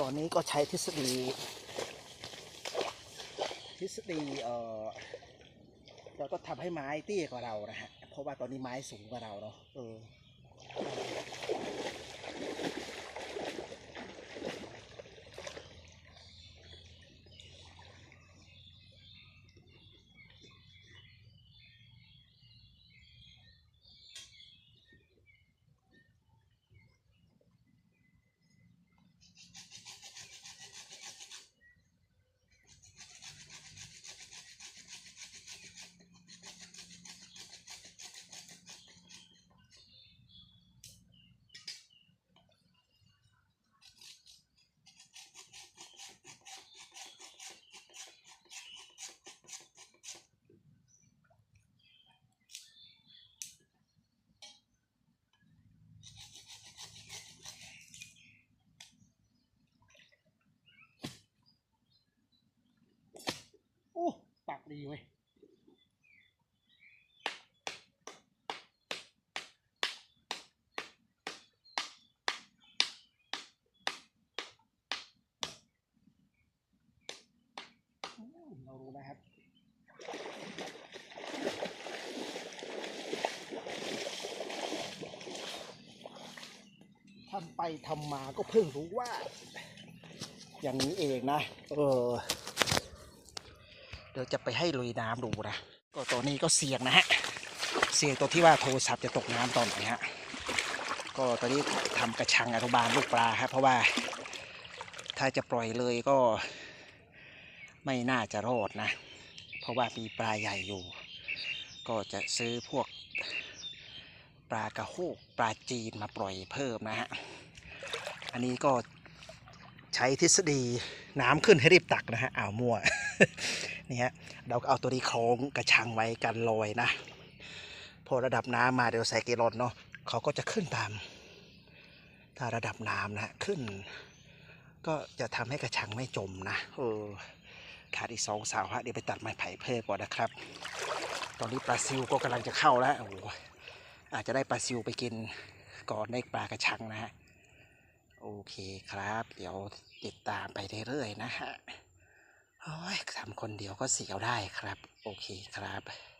ตอนนี้ก็ใช้ทฤษฎี ทฤษฎีเอ่อเราก็ทำให้ไม้เตี้ยกว่าเรานะฮะเพราะว่าตอนนี้ไม้สูงกว่าเราเนาะเออ โปักดีเว้ยอืมเรารู้นะครับทำไปทำมาก็เพิ่งรู้ว่า อย่างนี้เองนะ เออ เดี๋ยวจะไปให้ลุยน้ำดูนะ ก็ตัวนี้ก็เสี่ยงนะฮะ เสี่ยงตัวที่ว่าโทรศัพท์จะตกน้ำตอนไหนฮะ ก็ตอนนี้ทำกระชังอนุบาลลูกปลาครับเพราะว่าถ้าจะปล่อยเลยก็ไม่น่าจะรอดนะ เพราะว่ามีปลาใหญ่อยู่ ก็จะซื้อพวกปลากระโฮกปลาจีนมาปล่อยเพิ่มนะฮะ อันนี้ก็ใช้ทฤษฎีน้ำขึ้นให้รีบตักนะฮะอ้าวมั่ว นี่ฮะเราก็เอาตัวนี้คล้องกระชังไว้กันลอยนะ พอระดับน้ำมาเดี๋ยวใส่เกลอนเนาะเขาก็จะขึ้นตาม ถ้าระดับน้ำนะฮะขึ้น ก็จะทำให้กระชังไม่จมนะเออขาดอีกสองสาวฮะเดี๋ยวไปตัดไม้ไผ่เพิ่มก่อนนะครับ ตอนนี้ปลาซิวก็กำลังจะเข้าแล้วโอ้อาจจะได้ปลาซิวไปกินก่อนได้ปลากระชังนะฮะโอเคครับ เดี๋ยวติดตามไปเรื่อยๆนะฮะ คนเดียวก็เสียวได้ครับ โอเคครับ